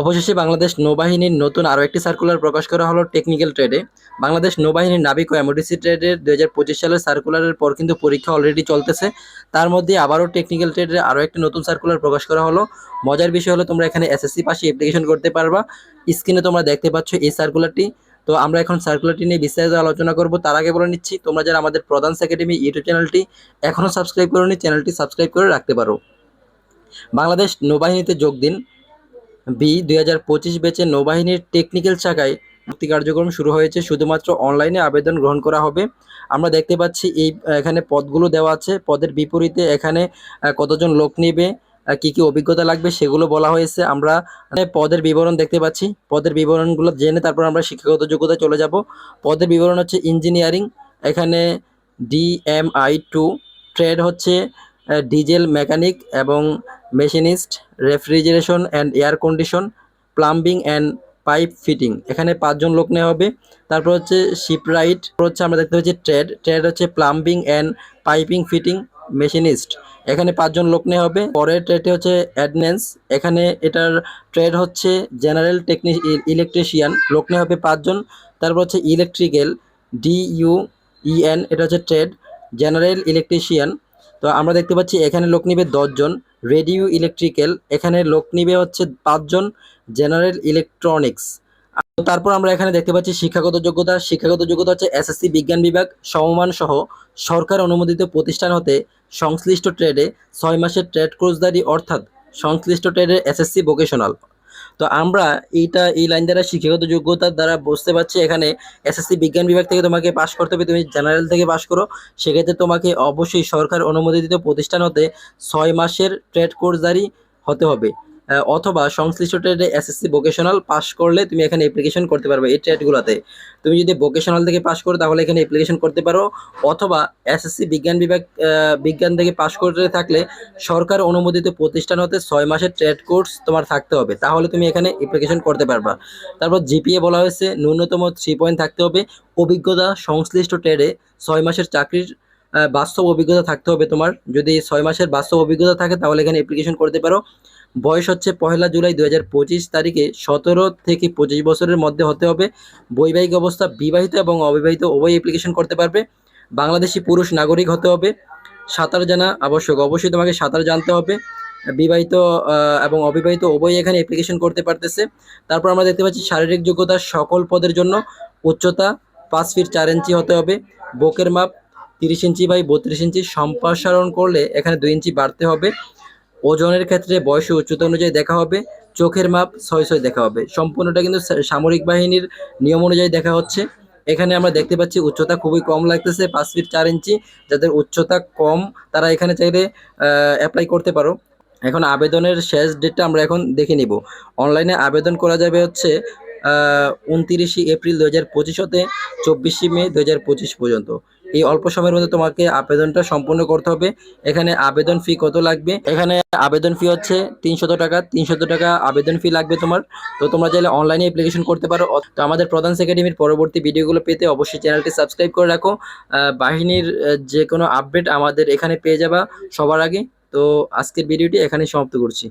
অবশেষে বাংলাদেশ নৌবাহিনীর নতুন আরও একটি সার্কুলার প্রকাশ করা হলো টেকনিক্যাল ট্রেডে বাংলাদেশ নৌবাহিনীর নাবিক ও এমওডিসি ট্রেডের দু হাজার পঁচিশ সালের সার্কুলারের পর কিন্তু পরীক্ষা অলরেডি চলতেছে। তার মধ্যে আবারও টেকনিক্যাল ট্রেডের আরও একটি নতুন সার্কুলার প্রকাশ করা হলো। মজার বিষয় হলো তোমরা এখানে এসএসসি পাশে অ্যাপ্লিকেশন করতে পারবা। স্ক্রিনে তোমরা দেখতে পাচ্ছ এই সার্কুলারটি তো আমরা এখন সার্কুলারটি নিয়ে বিস্তারিত আলোচনা করব। তার আগে বলে নিচ্ছি, তোমরা যারা আমাদের প্রধান একাডেমি ইউটিউব চ্যানেলটি এখনও সাবস্ক্রাইব করোনি চ্যানেলটি সাবস্ক্রাইব করে রাখতে পারো। বাংলাদেশ নৌবাহিনীতে যোগ দিন। বি, দুই হাজার পঁচিশ ব্যাচে নৌবাহিনীর টেকনিক্যাল শাখায় ভর্তি কার্যক্রম শুরু হয়েছে। শুধুমাত্র অনলাইনে আবেদন গ্রহণ করা হবে। আমরা দেখতে পাচ্ছি এই, এখানে পদগুলো দেওয়া আছে। পদের বিপরীতে এখানে কতজন লোক নেবে কি কি অভিজ্ঞতা লাগবে সেগুলো বলা হয়েছে। আমরা পদের বিবরণ দেখতে পাচ্ছি। পদের বিবরণগুলো জেনে তারপর আমরা শিক্ষাগত যোগ্যতায় চলে যাব। পদের বিবরণ হচ্ছে ইঞ্জিনিয়ারিং এখানে ডিএমআই টু ট্রেড হচ্ছে ডিজেল মেকানিক এবং machinist refrigeration and air condition plumbing and pipe fitting এখানে পাঁচজন লোক নেওয়া হবে। তারপর হচ্ছে শিপরাইট হচ্ছে আমরা দেখতে পাচ্ছি ট্রেড ট্রেড হচ্ছে plumbing and piping fitting machinist এখানে পাঁচজন লোক নেওয়া হবে। পরের ট্রেডে হচ্ছে অ্যাডনেন্স এখানে এটার ট্রেড হচ্ছে জেনারেল টেকনি ইলেকট্রিশিয়ান লোক নেওয়া হবে পাঁচজন। তারপর হচ্ছে ইলেকট্রিক্যাল ডিইউ ইএন এটা হচ্ছে ট্রেড জেনারেল ইলেকট্রিশিয়ান তো আমরা দেখতে পাচ্ছি এখানে লোক নিবে দশজন, রেডিও ইলেকট্রিক্যাল, এখানে লোক নিবে হচ্ছে পাঁচজন, জেনারেল ইলেকট্রনিক্স। তারপর আমরা এখানে দেখতে পাচ্ছি শিক্ষাগত যোগ্যতা শিক্ষাগত যোগ্যতা হচ্ছে এসএসসি বিজ্ঞান বিভাগ, সমমান সহ সরকার অনুমোদিত প্রতিষ্ঠান হতে সংশ্লিষ্ট ট্রেডে ছয় মাসের ট্রেড কোর্সদারি অর্থাৎ সংশ্লিষ্ট ট্রেডের এসএসসি ভোকেশনাল তো আমরা এইটা, এই লাইন দ্বারা শিক্ষাগত যোগ্যতার দ্বারা বুঝতে পারছি এখানে এসএসসি বিজ্ঞান বিভাগ থেকে তোমাকে পাশ করতে হবে। তুমি জেনারেল থেকে পাশ করো। সেক্ষেত্রে তোমাকে অবশ্যই সরকার অনুমোদিত প্রতিষ্ঠান হতে ছয় মাসের ট্রেড কোর্স জারি হতে হবে। অথবা সংশ্লিষ্ট ট্রেডে এসএসসি ভোকেশনাল পাস করলে তুমি এখানে অ্যাপ্লিকেশন করতে পারবে এই ট্রেডগুলোতে তুমি যদি ভোকেশনাল থেকে পাস করো, তাহলে এখানে অ্যাপ্লিকেশন করতে পারো। অথবা এসএসসি বিজ্ঞান বিভাগ বিজ্ঞান থেকে পাস করতে থাকলে সরকার অনুমোদিত প্রতিষ্ঠান হতে ছয় মাসের ট্রেড কোর্স তোমার থাকতে হবে। তাহলে তুমি এখানে অ্যাপ্লিকেশন করতে পারবা। তারপর জিপিএ বলা হয়েছে, ন্যূনতম থ্রি পয়েন্ট থাকতে হবে। অভিজ্ঞতা, সংশ্লিষ্ট ট্রেডে ছয় মাসের চাকরির বাস্তব অভিজ্ঞতা থাকতে হবে তোমার। যদি ছয় মাসের বাস্তব অভিজ্ঞতা থাকে, তাহলে এখানে অ্যাপ্লিকেশন করতে পারো। বয়স হচ্ছে পহেলা জুলাই দু হাজার পঁচিশ তারিখে সতেরো থেকে পঁচিশ বছরের মধ্যে হতে হবে। বৈবাহিক অবস্থা বিবাহিত এবং অবিবাহিত উভয় অ্যাপ্লিকেশন করতে পারবে। বাংলাদেশি পুরুষ নাগরিক হতে হবে। সাঁতার জানা আবশ্যক, অবশ্যই তোমাকে সাঁতার জানতে হবে। বিবাহিত এবং অবিবাহিত উভয় এখানে অ্যাপ্লিকেশন করতে পারতেছে। তারপর আমরা দেখতে পাচ্ছি শারীরিক যোগ্যতা সকল পদের জন্য উচ্চতা পাঁচ ফিট চার ইঞ্চি হতে হবে। বুকের মাপ তিরিশ ইঞ্চি বাই বত্রিশ ইঞ্চি সম্প্রসারণ করলে এখানে দুই ইঞ্চি বাড়তে হবে। ওজনের ক্ষেত্রে বয়স উচ্চতা অনুযায়ী দেখা হবে, চোখের মাপ ছয় ছয় দেখা হবে। সম্পূর্ণটা কিন্তু সামরিক বাহিনীর নিয়ম অনুযায়ী দেখা হচ্ছে। এখানে আমরা দেখতে পাচ্ছি উচ্চতা খুবই কম লাগতেছে, পাঁচ ফিট চার ইঞ্চি। যাদের উচ্চতা কম, তারা এখানে চাইলে অ্যাপ্লাই করতে পারো। এখন আবেদনের শেষ ডেটটা আমরা এখন দেখে নিব। অনলাইনে আবেদন করা যাবে হচ্ছে উনতিরিশে এপ্রিল দু হাজার পঁচিশ হতে চব্বিশে মে দু হাজার পঁচিশ পর্যন্ত। এই অল্প সময়ের মধ্যে তোমাকে আবেদনটা সম্পূর্ণ করতে হবে। এখানে আবেদন ফি কত লাগবে? এখানে আবেদন ফি হচ্ছে তিনশত টাকা। তিনশত টাকা আবেদন ফি লাগবে তোমার। তো তোমরা চাইলে অনলাইনে অ্যাপ্লিকেশন করতে পারো। তো আমাদের প্রধান একাডেমির পরবর্তী ভিডিওগুলো পেতে অবশ্যই চ্যানেলটি সাবস্ক্রাইব করে রাখো। বাহিনীর যে কোনো আপডেট আমাদের এখানে পেয়ে যাবা সবার আগে। তো আজকের ভিডিওটি এখানে সমাপ্ত করছি।